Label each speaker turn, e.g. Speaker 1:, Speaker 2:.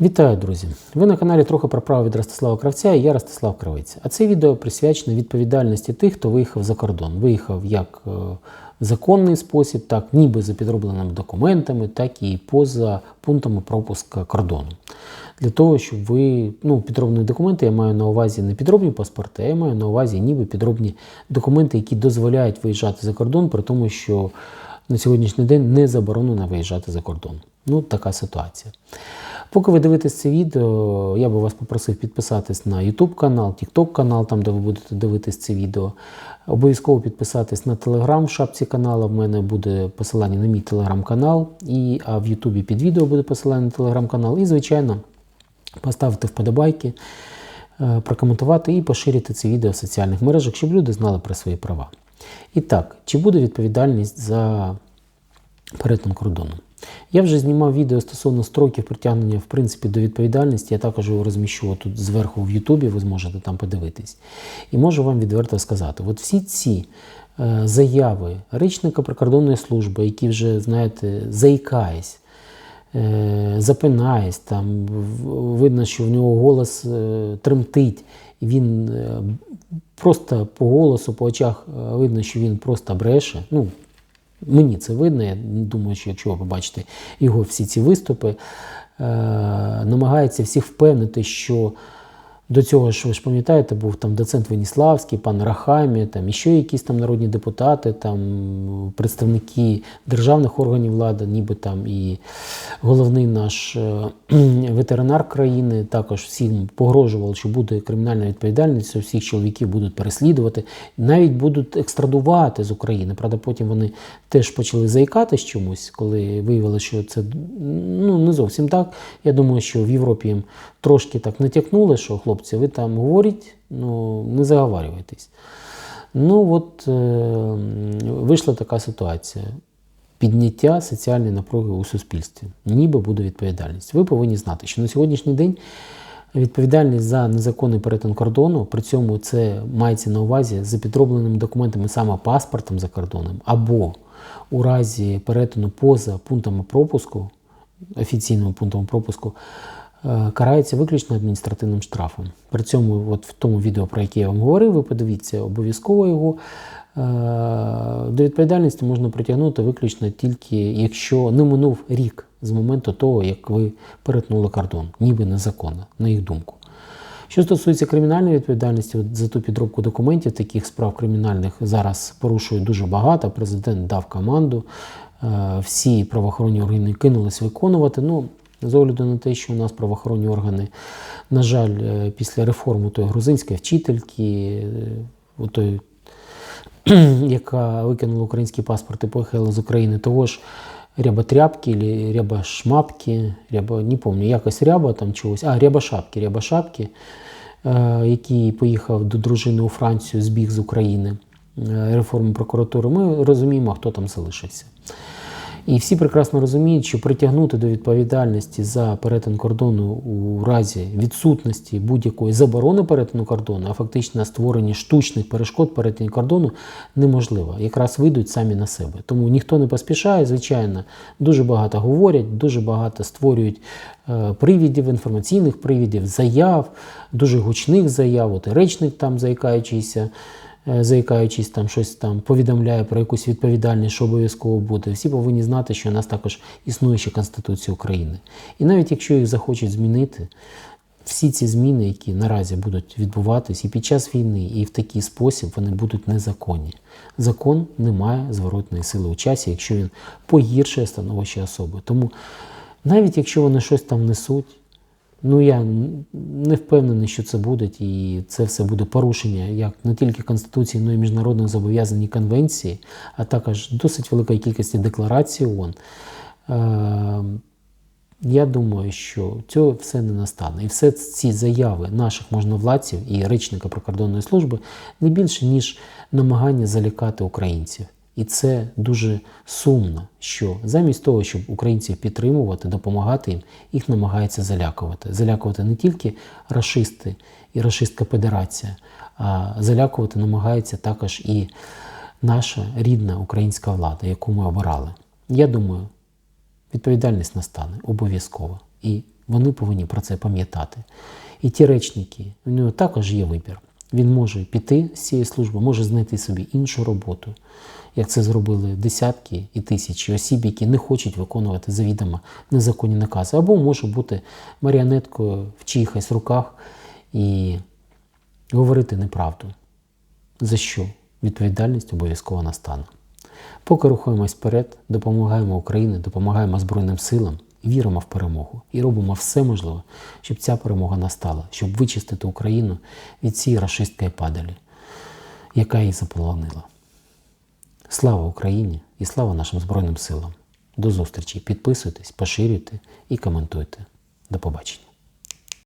Speaker 1: Вітаю, друзі! Ви на каналі трохи про право від Ростислава Кравця і я Ростислав Кравець. А це відео присвячено відповідальності тих, хто виїхав за кордон. Виїхав як е, в законний спосіб, так ніби за підробленими документами, так і поза пунктами пропуска кордону. Для того, щоб ви, ну, підробні документи, я маю на увазі не підробні паспорти, а я маю на увазі ніби підробні документи, які дозволяють виїжджати за кордон, при тому, що на сьогоднішній день не заборонено виїжджати за кордон. Ну, така ситуація. Поки ви дивитесь це відео, я би вас попросив підписатись на YouTube канал, TikTok канал, там де ви будете дивитись це відео. Обов'язково підписатись на Telegram в шапці каналу. В мене буде посилання на мій телеграм-канал, і а в Ютубі під відео буде посилання на телеграм-канал. І, звичайно, поставити вподобайки, е, прокоментувати і поширити це відео в соціальних мережах, щоб люди знали про свої права. І так, чи буде відповідальність за перетин кордону? Я вже знімав відео стосовно строків притягнення в принципі, до відповідальності. Я також його розміщу тут зверху в Ютубі, ви зможете там подивитись. І можу вам відверто сказати: от всі ці е, заяви речника прикордонної служби, які вже, знаєте, заїкаясь, е, запинаясь, там видно, що в нього голос е, тремтить, він просто по голосу, по очах видно, що він просто бреше. Ну, Мені це видно. Я думаю, що якщо ви побачите його всі ці виступи, е, намагається всіх впевнити, що до цього ж ви ж пам'ятаєте, був там доцент Веніславський, пан Рахамі, там ще якісь там народні депутати, там представники державних органів влади, ніби там і головний наш е, ветеринар країни, також всім погрожував, що буде кримінальна відповідальність, всіх чоловіків будуть переслідувати, навіть будуть екстрадувати з України. Правда, потім вони теж почали заїкатись чомусь, коли виявили, що це ну, не зовсім так. Я думаю, що в Європі їм трошки так натякнули, що хлопці, ви там говоріть, ну не заговарюйтесь. Ну от е, вийшла така ситуація. Підняття соціальної напруги у суспільстві, ніби буде відповідальність. Ви повинні знати, що на сьогоднішній день відповідальність за незаконний перетин кордону, при цьому це мається на увазі за підробленими документами саме паспортом за кордоном, або у разі перетину поза пунктами пропуску, офіційними пунктами пропуску, карається виключно адміністративним штрафом. При цьому, от в тому відео, про яке я вам говорив, ви подивіться обов'язково його. Е, До відповідальності можна притягнути виключно тільки, якщо не минув рік з моменту того, як ви перетнули кордон, ніби незаконно, на їх думку. Що стосується кримінальної відповідальності, за ту підробку документів, таких справ кримінальних зараз порушують дуже багато. Президент дав команду, е, всі правоохоронні органи кинулись виконувати. Ну, з огляду на те, що у нас правоохоронні органи, на жаль, е, після реформи тої грузинської вчительки, е, той яка викинула український паспорт і поїхала з України, того ж ряба тряпки, ряба шмапки, ряба, не пам'ятаю, якось ряба там чогось, а ряба шапки, ряба шапки, е, який поїхав до дружини у Францію, збіг з України е, реформи прокуратури, ми розуміємо, хто там залишився. І всі прекрасно розуміють, що притягнути до відповідальності за перетин кордону у разі відсутності будь-якої заборони перетину кордону, а фактично створення штучних перешкод перетину кордону неможливо. Якраз вийдуть самі на себе. Тому ніхто не поспішає, звичайно, дуже багато говорять, дуже багато створюють е, привідів, інформаційних привідів, заяв, дуже гучних заяв, от і речник там заїкаючийся заїкаючись там щось там повідомляє про якусь відповідальність, що обов'язково буде. Всі повинні знати, що у нас також існує ще Конституція України. І навіть якщо їх захочуть змінити, всі ці зміни, які наразі будуть відбуватись і під час війни, і в такий спосіб вони будуть незаконні. Закон не має зворотної сили у часі, якщо він погіршує становище особи. Тому навіть якщо вони щось там несуть, Ну, я не впевнений, що це буде, і це все буде порушення як не тільки Конституції, але й міжнародних зобов'язань і конвенції, а також досить великої кількості декларацій ООН. Е, я думаю, що цього все не настане. І все ці заяви наших можновладців і речника прикордонної служби не більше, ніж намагання залякати українців. І це дуже сумно, що замість того, щоб українців підтримувати, допомагати їм, їх намагаються залякувати. Залякувати не тільки расисти і расистська федерація, а залякувати намагається також і наша рідна українська влада, яку ми обирали. Я думаю, відповідальність настане обов'язково. І Вони повинні про це пам'ятати. І ті речники, у нього також є вибір. Він може піти з цієї служби, може знайти собі іншу роботу, як це зробили десятки і тисячі осіб, які не хочуть виконувати завідомо незаконні накази, або може бути маріонеткою в чиїхось руках і говорити неправду, за що відповідальність обов'язково настане. Поки рухаємось вперед, допомагаємо Україні, допомагаємо Збройним силам, віримо в перемогу і робимо все можливе, щоб ця перемога настала, щоб вичистити Україну від цієї рашистської падалі, яка її заполонила. Слава Україні і слава нашим Збройним силам! До зустрічі! Підписуйтесь, поширюйте і коментуйте. До побачення!